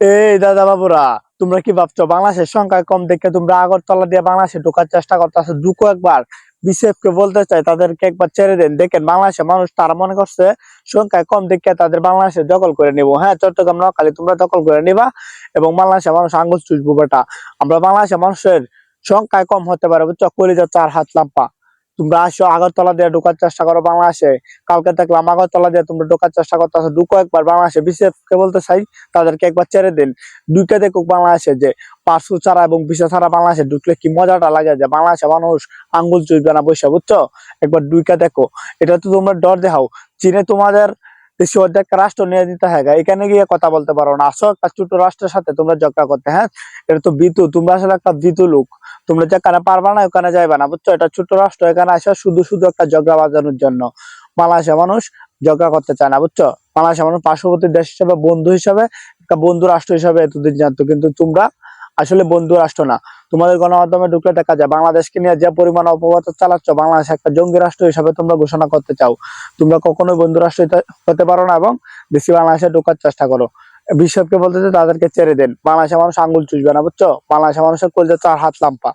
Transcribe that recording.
এই দাদা বাবুরা, তোমরা কি ভাবছ বাংলাদেশের সংখ্যা কম দেখে তোমরা আগরতলা দিয়ে বাংলাদেশে ঢোকার চেষ্টা করতেছো? ঢুকো একবার। বিসিএফ কে বলতে চাই, তাদেরকে একবার ছেড়ে দেন। দেখেন বাংলাদেশের মানুষ, তারা মনে করছে সংখ্যায় কম দেখে তাদের বাংলাদেশে দখল করে নিব। হ্যাঁ চট্টগ্রাম, নোয়াখালী, তোমরা দখল করে নিবা এবং বাংলাদেশের মানুষ আঙ্গুল চুষবো বেটা। আমরা বাংলাদেশের মানুষের সংখ্যায় কম হতে পারে, বুঝছ? কলিজা চার হাত লাম্পা। তোমরা আসো, আগরতলা দিয়ে ঢোকার চেষ্টা করো বাংলাদেশে। কালকে দেখলাম আগরতলা দিয়ে তোমরা ঢোকার চেষ্টা করতেছো। ঢুকো একবার বাংলাদেশে। বিশেষকে কে বলতে চাই, তাদেরকে একবার ছেড়ে দিন। ঢুকে দেখুক বাংলাদেশে যে পার্সু ছাড়া এবং বিশেষ ছাড়া বাংলাদেশে ঢুকলে কি মজাটা লাগে যে বাংলাদেশে মানুষ আঙ্গুল চুইবে না বসে, বুঝছ? একবার দুইকে দেখো। এটা তো তোমরা ডর দেখাও। চীনে তোমাদের দেশে অর্ধেক রাষ্ট্র নিয়ে দিতে হয় এখানে গিয়ে কথা বলতে পারো না। আসো একটা ছোট রাষ্ট্রের সাথে তোমরা ঝগড়া করতে হ্যাঁ? এটা তো বিতু তোমরা আসলে একটা বিতু লোক। তোমরা যেখানে পারবা না, ওখানে যাইবা না, বুঝছ? এটা ছোট রাষ্ট্র, এখানে আসে শুধু শুধু একটা ঝগড়া বাজানোর জন্য। বাংলাদেশের মানুষ ঝগড়া করতে চায় না, বুঝছ? বাংলাদেশের মানুষ পার্শ্ববর্তী দেশ হিসাবে, বন্ধু হিসাবে, একটা বন্ধু রাষ্ট্র হিসেবে এতদিন জানতো। কিন্তু তোমরা আসলে বন্ধু রাষ্ট্র না। তোমাদের গণমাধ্যমে ঢুকলে দেখা যায়, বাংলাদেশকে নিয়ে যে পরিমাণ অপবাদ চালাচ্ছ, বাংলাদেশ একটা জঙ্গি রাষ্ট্র হিসাবে তোমরা ঘোষণা করতে চাও। তোমরা কখনোই বন্ধু রাষ্ট্র হতে- পারো না এবং দেশি বাংলাদেশে ঢোকার চেষ্টা করো। বিশ্বকে বলতে তাদেরকে ছেড়ে দেন। বাংলাদেশের মানুষ আঙ্গুল চুষবে না, বুঝছ? বাংলাদেশের মানুষের কলজে চার হাত লাম্পা।